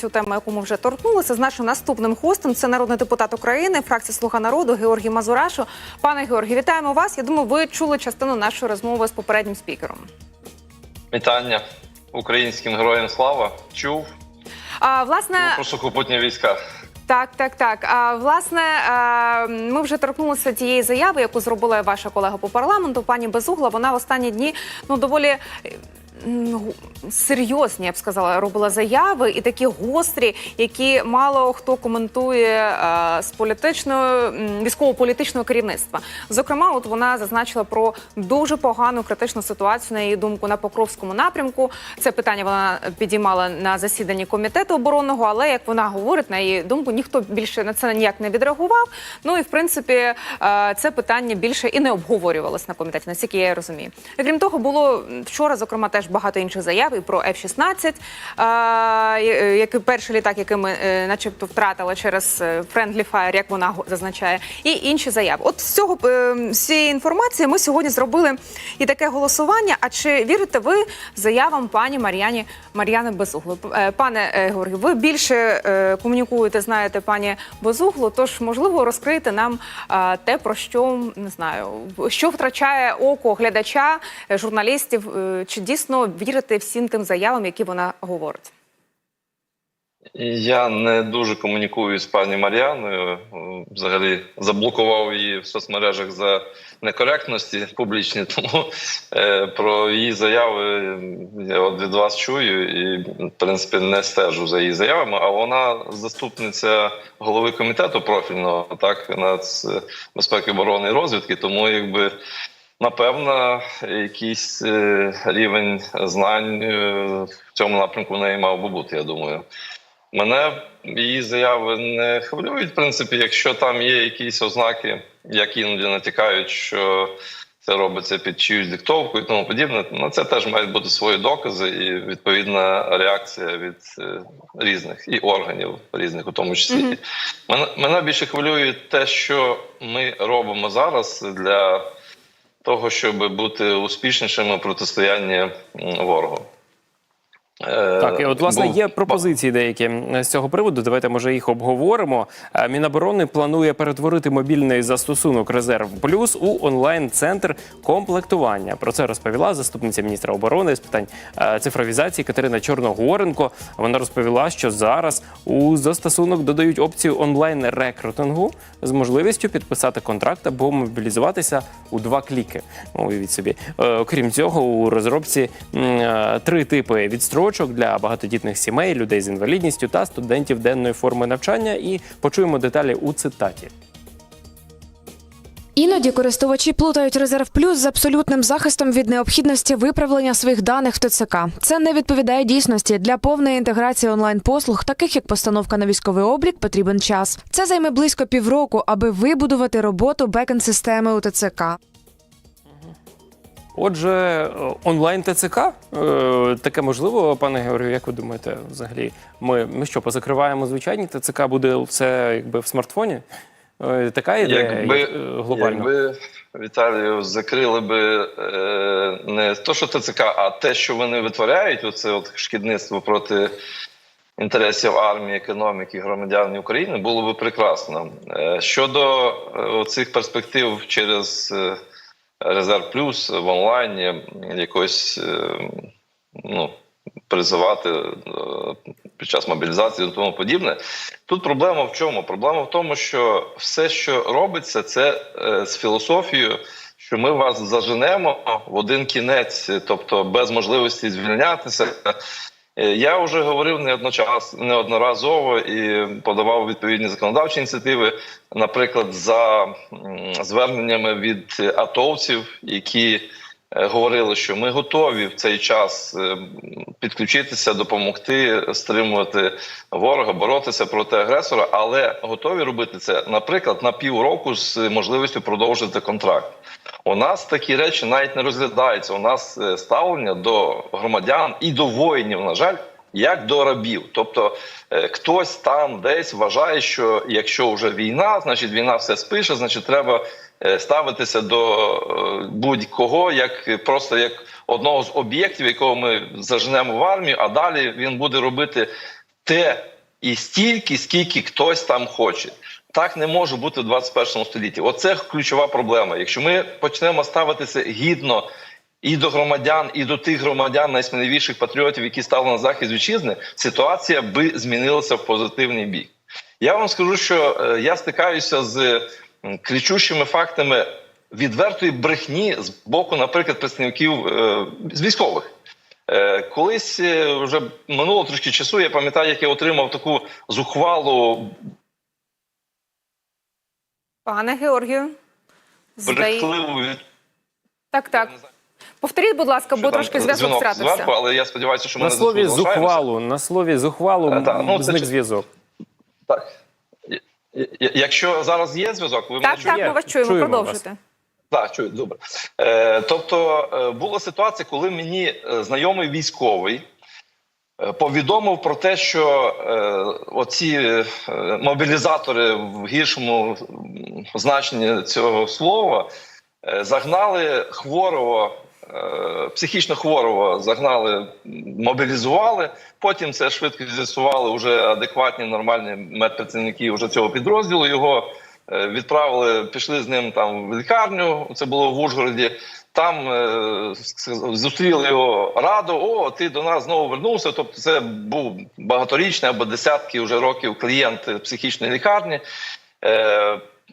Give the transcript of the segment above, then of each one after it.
Цю тему, яку ми вже торкнулися з нашим наступним хостом, це народний депутат України, фракція Слуга народу Георгій Мазурашу. Пане Георгій, вітаємо вас. Я думаю, ви чули частину нашої розмови з попереднім спікером. Вітання українським героям слава. Чув А власне, про сухопутні війська. так, так, так. А власне, ми вже торкнулися тієї заяви, яку зробила ваша колега по парламенту, пані Безугла. Вона в останні дні ну доволі. Е, Серйозні, я б сказала, робила заяви і такі гострі, які мало хто коментує е, з політичного військово-політичного керівництва. Зокрема, от вона зазначила про дуже погану критичну ситуацію на її думку на Покровському напрямку. Це питання вона підіймала на засіданні комітету оборонного, але як вона говорить, на її думку, ніхто більше на це ніяк не відреагував. Ну і в принципі, е, це питання більше і не обговорювалось на комітеті, наскільки я розумію. І, крім того, було вчора, зокрема, теж багато інших заяв і про F-16, е, який перший літак, який ми е, начебто втратили через е, Friendly Fire, як вона зазначає, і інші заяви. От з цього з цієї інформації ми сьогодні зробили і таке голосування. А чи вірите ви заявам пані Мар'яні Мар'яни Безугло? Пане Георгію, ви більше комунікуєте, знаєте, пані Безугло, тож можливо розкрити нам те, про що не знаю, що втрачає око глядача, журналістів, чи дійсно вірите всім тим заявам, які вона говорить? Я не дуже комунікую з пані Мар'яною. Взагалі заблокував її в соцмережах за некоректності публічні. Тому е, про її заяви я от від вас чую і в принципі не стежу за її заявами. А вона заступниця голови комітету профільного, так нацбезпеки оборони і розвідки. Тому якби. Напевно, якийсь е, рівень знань е, в цьому напрямку в неї мав би бути, я думаю. Мене її заяви не хвилюють. В принципі, якщо там є якісь ознаки, як іноді натякають, що це робиться під чиюсь диктовку і тому подібне, на це теж мають бути свої докази і відповідна реакція від е, різних і органів різних, у тому числі. Мгм. Мене, мене більше хвилює те, що ми робимо зараз для того, щоб бути успішнішими в протистоянні ворогу. Е, Так, і от власне є пропозиції деякі з цього приводу. Давайте може їх обговоримо. Е, Міноборони планує перетворити мобільний застосунок Резерв Плюс у онлайн-центр комплектування. Про це розповіла заступниця міністра оборони з питань е, цифровізації Катерина Чорногоренко. Вона розповіла, що зараз у застосунок додають опцію онлайн рекрутингу з можливістю підписати контракт або мобілізуватися у два кліки. Ну, Уявіть собі. Окрім цього, у розробці три типи відстрочок для багатодітних сімей, людей з інвалідністю та студентів денної форми навчання. І почуємо деталі у цитаті. Іноді користувачі плутають резерв плюс з абсолютним захистом від необхідності виправлення своїх даних в ТЦК. Це не відповідає дійсності. Для повної інтеграції онлайн-послуг, таких як постановка на військовий облік, потрібен час. Це займе близько півроку, аби вибудувати роботу бекенд системи у ТЦК. Отже, е, онлайн ТЦК Е, таке можливо, пане Георгію, як ви думаєте, взагалі, ми, ми що позакриваємо звичайні ТЦК, буде все якби в смартфоні? Е, Така ідея Якби, як, глобально. якби Віталію закрили би не то, що ТЦК, а те, що вони витворяють, оце от шкідництво проти інтересів армії, економіки, громадян України, було би прекрасно. Щодо цих перспектив через Резерв Плюс в онлайні якось е, ну, призивати е, під час мобілізації і тому подібне. Тут проблема в чому? Проблема в тому, що все, що робиться, це е, з філософією, що ми вас заженемо в один кінець, тобто без можливості звільнятися. Е, Я вже говорив неодночас неодноразово і подавав відповідні законодавчі ініціативи, наприклад, за зверненнями від атовців, які говорили, що ми готові в цей час е, підключитися, допомогти стримувати ворога, боротися проти агресора, але готові робити це, наприклад, на півроку з можливістю продовжити контракт. У нас такі речі навіть не розглядаються. У нас е, ставлення до громадян і до воїнів, на жаль, як до рабів. Тобто е, хтось там десь вважає, що якщо вже війна, значить війна все спише, значить треба е, ставитися до е, будь-кого як просто як одного з об'єктів, якого ми заженемо в армію, а далі він буде робити те і стільки, скільки хтось там хоче. Так не може бути в 21 столітті. Оце ключова проблема. Якщо ми почнемо ставитися гідно і до громадян, і до тих громадян найсміливіших патріотів, які стали на захист вітчизни, ситуація би змінилася в позитивний бік. Я вам скажу, що е, я стикаюся з кричущими фактами відвертої брехні з боку, наприклад, представників е, з військових. Е, Колись вже минуло трошки часу. Я пам'ятаю, як я отримав таку зухвалу Пане Георгію, здає... брехливу від так, так. Повторіть, будь ласка, бо трошки зв'язок дзвінок втратився. зверху, але я сподіваюся, що ми На не слові зухвалу, на слові зухвалу Е, так, ну, зник чи- зв'язок. Так. Я- я- Якщо зараз є зв'язок, ви Так, мене так, чуєте? ми вас чуємо, Чуємо продовжуйте. Так, чую, добре. Е, тобто е, була ситуація, коли мені е, знайомий військовий е, повідомив про те, що е, оці е, мобілізатори в гіршому м, значенні цього слова е, загнали хворого. Е, Психічно хворого загнали, мобілізували. Потім це швидко з'ясували вже адекватні нормальні медпрацівники вже цього підрозділу. Його Е, Відправили, пішли з ним там в лікарню. Це було в Ужгороді. Там е, зустріли його радо. О, ти до нас знову вернувся. Тобто, це був багаторічний або десятки вже років клієнт психічної лікарні.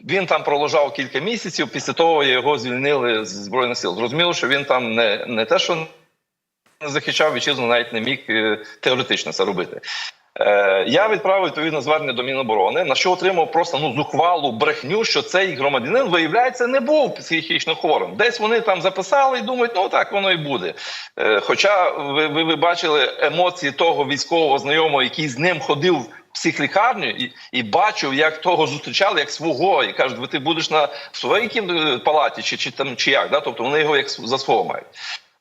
Він там пролежав кілька місяців. Після того його звільнили з збройних сил. Зрозуміло, що він там не, не те, що не захищав вітчизну, навіть не міг е, теоретично це робити. Е, я відправив відповідне звернення до Міноборони, на що отримав просто ну зухвалу брехню, що цей громадянин виявляється не був психічно хворим. Десь вони там записали і думають, ну так воно і буде. Е, хоча ви, ви, ви бачили емоції того військового знайомого, який з ним ходив психлікарню і, і бачив, як того зустрічали, як свого, і кажуть, ти будеш на своїй е, палаті, чи, чи там чи як. Да? Тобто вони його як за свого мають.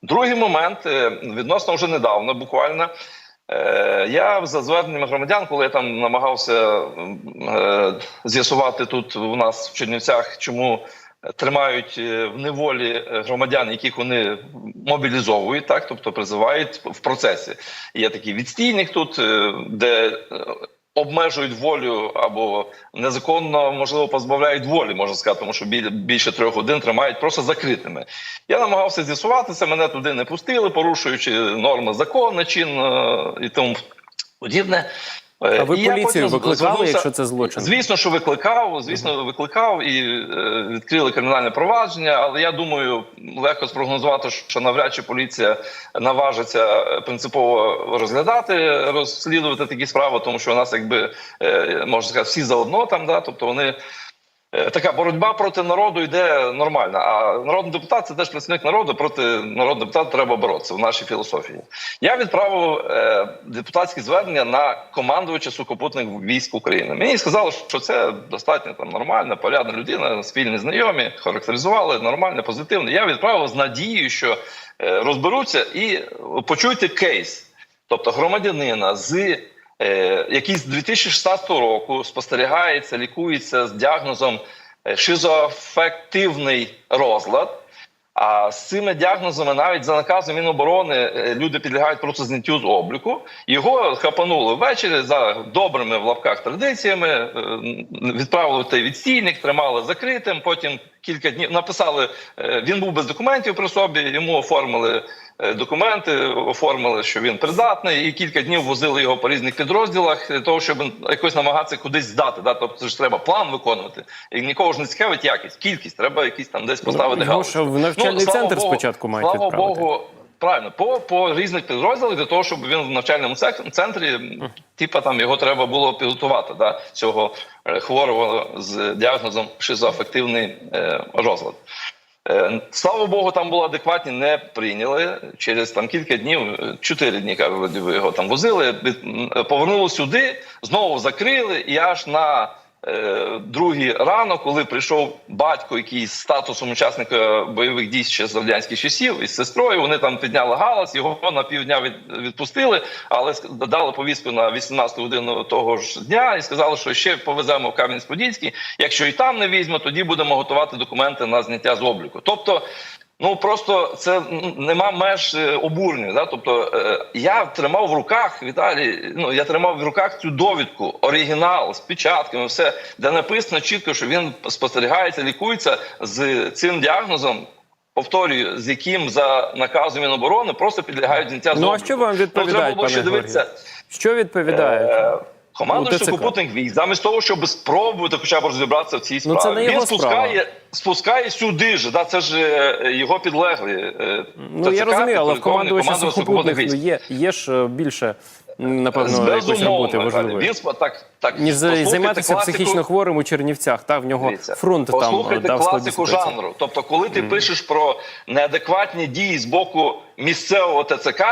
Другий момент е, відносно вже недавно, буквально. Е, Я за зверненням громадян, коли я там намагався з'ясувати тут у нас в Чернівцях, чому тримають в неволі громадян, яких вони мобілізовують, так тобто призивають в процесі. Є такий відстійник тут, де обмежують волю або незаконно можливо позбавляють волі, можна сказати, тому що біль- більше трьох годин тримають просто закритими. Я намагався з'ясуватися, мене туди не пустили, порушуючи норми закону, чин і тому подібне. Е, А ви і поліцію викликали, звернувся- якщо це злочин? Звісно, що викликав. Звісно, викликав і е, відкрили кримінальне провадження. Але я думаю, легко спрогнозувати, що навряд чи поліція наважиться принципово розглядати, розслідувати такі справи, тому що у нас, якби е, можна сказати, всі заодно там, да, тобто вони. Е, Така боротьба проти народу йде нормально. А народний депутат це теж представник народу. Проти народного депутата треба боротися в нашій філософії. Я відправив е, депутатське звернення на командувача сухопутних військ України. Мені сказали, що це достатньо там нормальна, порядна людина, спільні знайомі, характеризували нормально, позитивно. Я відправив з надією, що е, розберуться і почуйте кейс, тобто громадянина з який з 2016 року спостерігається, лікується з діагнозом е, шизоафективний розлад. А з цими діагнозами навіть за наказом Міноборони е, люди підлягають просто зняттю з обліку. Його хапанули ввечері за добрими в лапках традиціями. е, Відправили в той відстійник, тримали закритим. Потім кілька днів написали. е, Він був без документів при собі. Йому оформили е, документи, оформили, що він придатний, і кілька днів возили його по різних підрозділах для того, щоб якось намагатися кудись здати. Да? Тобто це ж треба план виконувати. І нікого ж не цікавить якість, кількість. Треба якісь там десь поставити його галочку. в навчальний слава центр Богу, спочатку мають Слава відправити. Богу, правильно, по, по різних підрозділах для того, щоб він в навчальному центрі, типа там його треба було підготувати, да, цього е, хворого з діагнозом шизоафективний е, розлад. Е, Слава Богу, там було адекватні, не прийняли. Через там кілька днів, е, чотири дні його там возили, е, повернули сюди, знову закрили, і аж на другий ранок, коли прийшов батько, який з статусом учасника бойових дій ще з радянських часів, із сестрою, вони там підняли галас, його на півдня від, відпустили, але дали повістку на 18 годину того ж дня і сказали, що ще повеземо в Кам'янець-Подільський. Якщо і там не візьме, тоді будемо готувати документи на зняття з обліку. Тобто Ну просто це нема меж е, обурення. Да? Тобто е, я тримав в руках Віталій. Ну я тримав в руках цю довідку, оригінал з печатками, все, де написано чітко, що він спостерігається, лікується з цим діагнозом. Повторюю, з яким за наказом Міноборони просто підлягають зняття з Ну а що вам Ну, відповідають, було ще пане дивитися. Георгію? Що відповідають? Е, Командуючий У ТЦК. сухопутних військ, замість того, щоб спробувати хоча б розібратися в цій справі, Ну, це не він спускає, справа. спускає сюди ж. Да, це ж е, його підлеглі. е, Ну я ТЦК, розумію, але в командувача сухопутних військ. ну, є, є ж е, більше напевно Безумовно, роботи важливої. Він так, так, Ніж займатися класику- психічно хворим у Чернівцях. Та в нього Дивіться, фронт там е, Послухайте дав класику жанру. Тобто, коли ти пишеш про неадекватні дії з боку місцевого ТЦК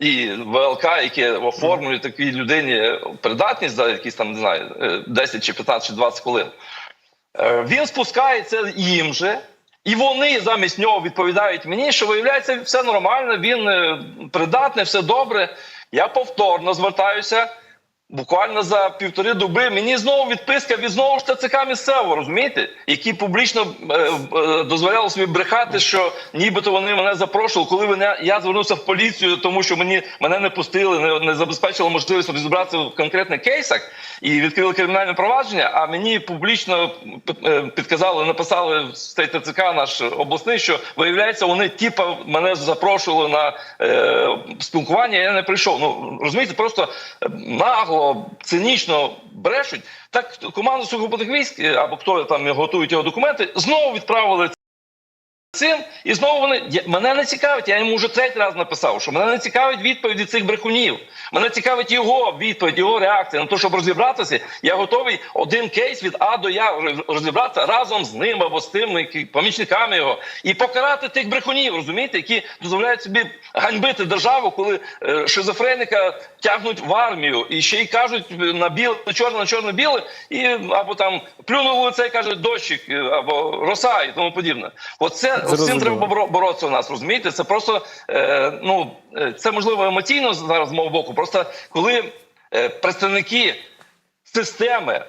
і ВЛК, які оформлюють такій людині придатність за якісь там не знаю е, 10 чи 15 чи 20 хвилин. Е, Він спускається їм же. І вони замість нього відповідають мені, що виявляється, все нормально, він е, придатний, все добре. Я повторно звертаюся. Буквально за півтори доби мені знову відписка від знову ж ТЦК місцевого, розумієте, які публічно е, е, дозволяли собі брехати, що нібито вони мене запрошували. Коли мене я звернувся в поліцію, тому що мені мене не пустили, не, не забезпечили можливість розібратися в конкретних кейсах і відкрили кримінальне провадження. А мені публічно е, підказали, написали цей ТЦК наш обласний, що виявляється, вони типа мене запрошували на е, спілкування. Я не прийшов. Ну розумієте, просто е, нагло, цинічно брешуть. Так команду сухопутних військ е, або хто там готують його документи, знову відправили цим, і знову вони мене не цікавить. Я йому вже третій раз написав, що мене не цікавить відповіді цих брехунів. Мене цікавить його відповідь, його реакція на те, щоб розібратися. Я готовий один кейс від А до Я розібратися разом з ним або з тими які- помічниками його і покарати тих брехунів, розумієте, які дозволяють собі ганьбити державу, коли е, шизофреника тягнуть в армію і ще й кажуть на біле, на чорне, на чорне біле, і або там плюнули в лице і кажуть дощик е, або роса і тому подібне. Оце з цим треба боро- боротися у нас. Розумієте, це просто е, ну е, це можливо емоційно зараз з мого боку. Просто коли е, представники системи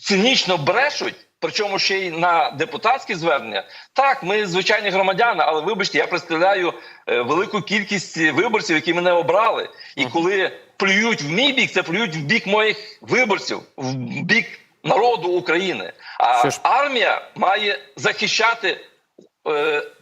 цинічно брешуть. Причому ще й на депутатські звернення. Так, ми звичайні громадяни, але вибачте, я представляю е, велику кількість виборців, які мене обрали. І коли плюють в мій бік, це плюють в бік моїх виборців, в бік народу України. А армія має захищати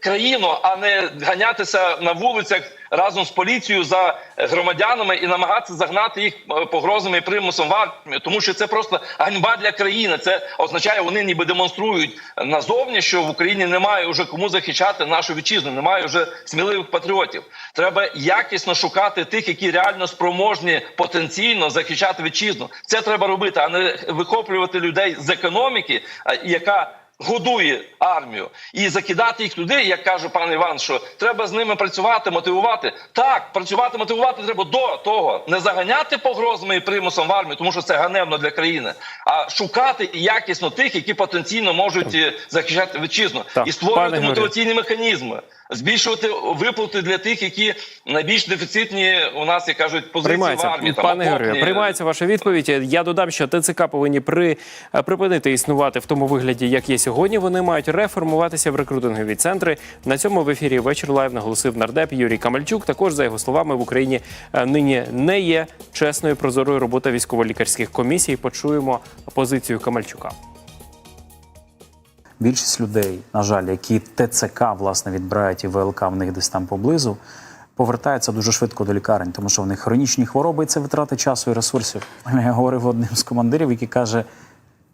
країну, а не ганятися на вулицях разом з поліцією за громадянами і намагатися загнати їх е, погрозами і примусом в армію. Тому що це просто ганьба для країни. Це означає, вони ніби демонструють назовні, що в Україні немає вже кому захищати нашу вітчизну, немає вже сміливих патріотів. Треба якісно шукати тих, які реально спроможні потенційно захищати вітчизну. Це треба робити, а не вихоплювати людей з економіки, яка годує армію. І закидати їх туди, як каже пан Іван, що треба з ними працювати, мотивувати. Так, працювати, мотивувати треба до того, не заганяти погрозами і примусом в армію, тому що це ганебно для країни, а шукати якісно тих, які потенційно можуть е, захищати вітчизну, і створювати мотиваційні механізми. Збільшувати виплати для тих, які найбільш дефіцитні у нас, як кажуть, позиції в армії. пане. Георгію, приймається ваша відповідь. Я додам, що ТЦК повинні при е, припинити існувати в тому вигляді, як є сьогодні. Вони мають реформуватися в рекрутингові центри. На цьому в ефірі вечір лайв наголосив нардеп Юрій Камальчук. Також за його словами в Україні е, нині не є чесною прозорою робота військово-лікарських комісій. Почуємо позицію Камальчука. Більшість людей, на жаль, які ТЦК власне відбирають і ВЛК в них десь там поблизу, повертаються дуже швидко до лікарень, тому що в них хронічні хвороби і це витрати часу і ресурсів. Я говорив одним з командирів, який каже: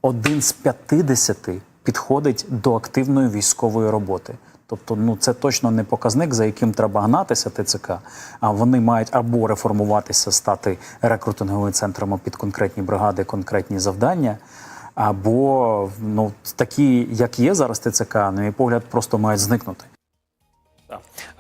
один з 50 підходить до активної військової роботи. Тобто, ну це точно не показник, за яким треба гнатися ТЦК. А вони мають або реформуватися, стати рекрутинговим центром під конкретні бригади, конкретні завдання. Або ну такі, як є зараз ТЦК, на мій погляд, просто мають зникнути.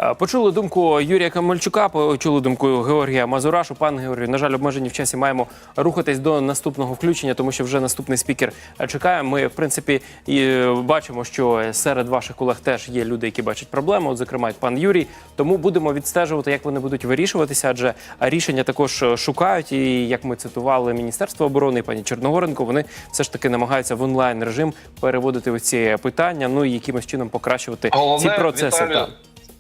Е, Почули думку Юрія Камельчука, почули думку Георгія Мазурашу. Пан Георгію, на жаль, обмежені в часі маємо рухатись до наступного включення, тому що вже наступний спікер е, чекає. Ми, в принципі, і е, бачимо, що серед ваших колег теж є люди, які бачать проблему. От, зокрема, і пан Юрій. Тому будемо відстежувати, як вони будуть вирішуватися, адже рішення також шукають. І як ми цитували Міністерство оборони, і пані Чорногоренко, вони все ж таки намагаються в онлайн режим переводити ось ці питання, ну і якимось чином покращувати Головне, ці процеси. Віталію.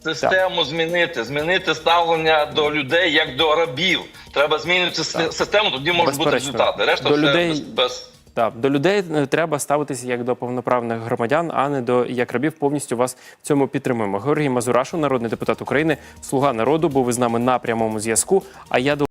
Систему змінити, змінити ставлення до людей як до рабів. Треба змінити с- систему, тоді можуть бути результати. Решта До все людей- без, без Так, до людей е, треба ставитися як до повноправних громадян, а не до як рабів. Повністю вас в цьому підтримуємо. Георгій Мазурашу, народний депутат України, слуга народу, був із нами на прямому зв'язку. А я до